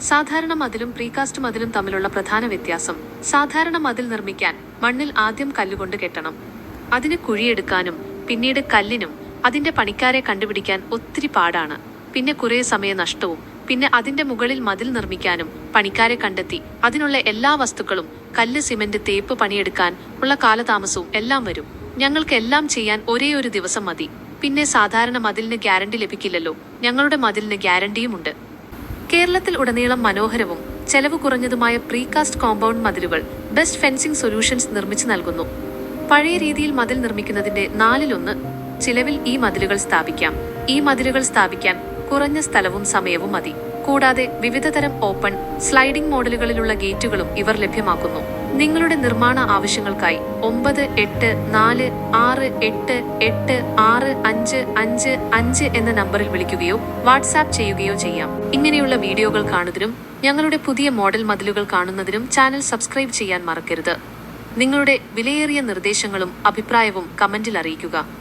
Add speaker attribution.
Speaker 1: സാധാരണ മതിലും പ്രീകാസ്റ്റ് മതിലും തമ്മിലുള്ള പ്രധാന വ്യത്യാസം. സാധാരണ മതിൽ നിർമ്മിക്കാൻ മണ്ണിൽ ആദ്യം കല്ലുകൊണ്ട് കെട്ടണം. അതിന് കുഴിയെടുക്കാനും പിന്നീട് കല്ലിനും അതിന്റെ പണിക്കാരെ കണ്ടുപിടിക്കാൻ ഒത്തിരി പാടാണ്. പിന്നെ കുറേ സമയ നഷ്ടവും പിന്നെ അതിന്റെ മുകളിൽ മതിൽ നിർമ്മിക്കാനും പണിക്കാരെ കണ്ടെത്തി അതിനുള്ള എല്ലാ വസ്തുക്കളും കല്ല് സിമന്റ് തേപ്പ് പണിയെടുക്കാൻ ഉള്ള കാലതാമസവും എല്ലാം വരും. ഞങ്ങൾക്ക് എല്ലാം ചെയ്യാൻ ഒരേ ഒരു ദിവസം മതി. പിന്നെ സാധാരണ മതിലിന് ഗ്യാരണ്ടി ലഭിക്കില്ലല്ലോ. ഞങ്ങളുടെ മതിലിന് ഗ്യാരണ്ടിയുമുണ്ട്. കേരളത്തിൽ ഉടനീളം മനോഹരവും ചെലവ് കുറഞ്ഞതുമായ പ്രീകാസ്റ്റ് കോമ്പൗണ്ട് മതിലുകൾ ബെസ്റ്റ് ഫെൻസിംഗ് സൊല്യൂഷൻസ് നിർമ്മിച്ചു നൽകുന്നു. പഴയ രീതിയിൽ മതിൽ നിർമ്മിക്കുന്നതിന്റെ നാലിലൊന്ന് ചിലവിൽ ഈ മതിലുകൾ സ്ഥാപിക്കാം. ഈ മതിലുകൾ സ്ഥാപിക്കാൻ കുറഞ്ഞ സ്ഥലവും സമയവും മതി. കൂടാതെ വിവിധതരം ഓപ്പൺ സ്ലൈഡിംഗ് മോഡലുകളിലുള്ള ഗേറ്റുകളും ഇവർ ലഭ്യമാക്കുന്നു. നിങ്ങളുടെ നിർമ്മാണ ആവശ്യങ്ങൾക്കായി ഒമ്പത് എട്ട് നാല് ആറ് എട്ട് എട്ട് ആറ് അഞ്ച് അഞ്ച് അഞ്ച് എന്ന നമ്പറിൽ വിളിക്കുകയോ വാട്സാപ്പ് ചെയ്യുകയോ ചെയ്യാം. ഇങ്ങനെയുള്ള വീഡിയോകൾ കാണുന്നതിനും ഞങ്ങളുടെ പുതിയ മോഡൽ മതിലുകൾ കാണുന്നതിനും ചാനൽ സബ്സ്ക്രൈബ് ചെയ്യാൻ മറക്കരുത്. നിങ്ങളുടെ വിലയേറിയ നിർദ്ദേശങ്ങളും അഭിപ്രായവും കമന്റിൽ അറിയിക്കുക.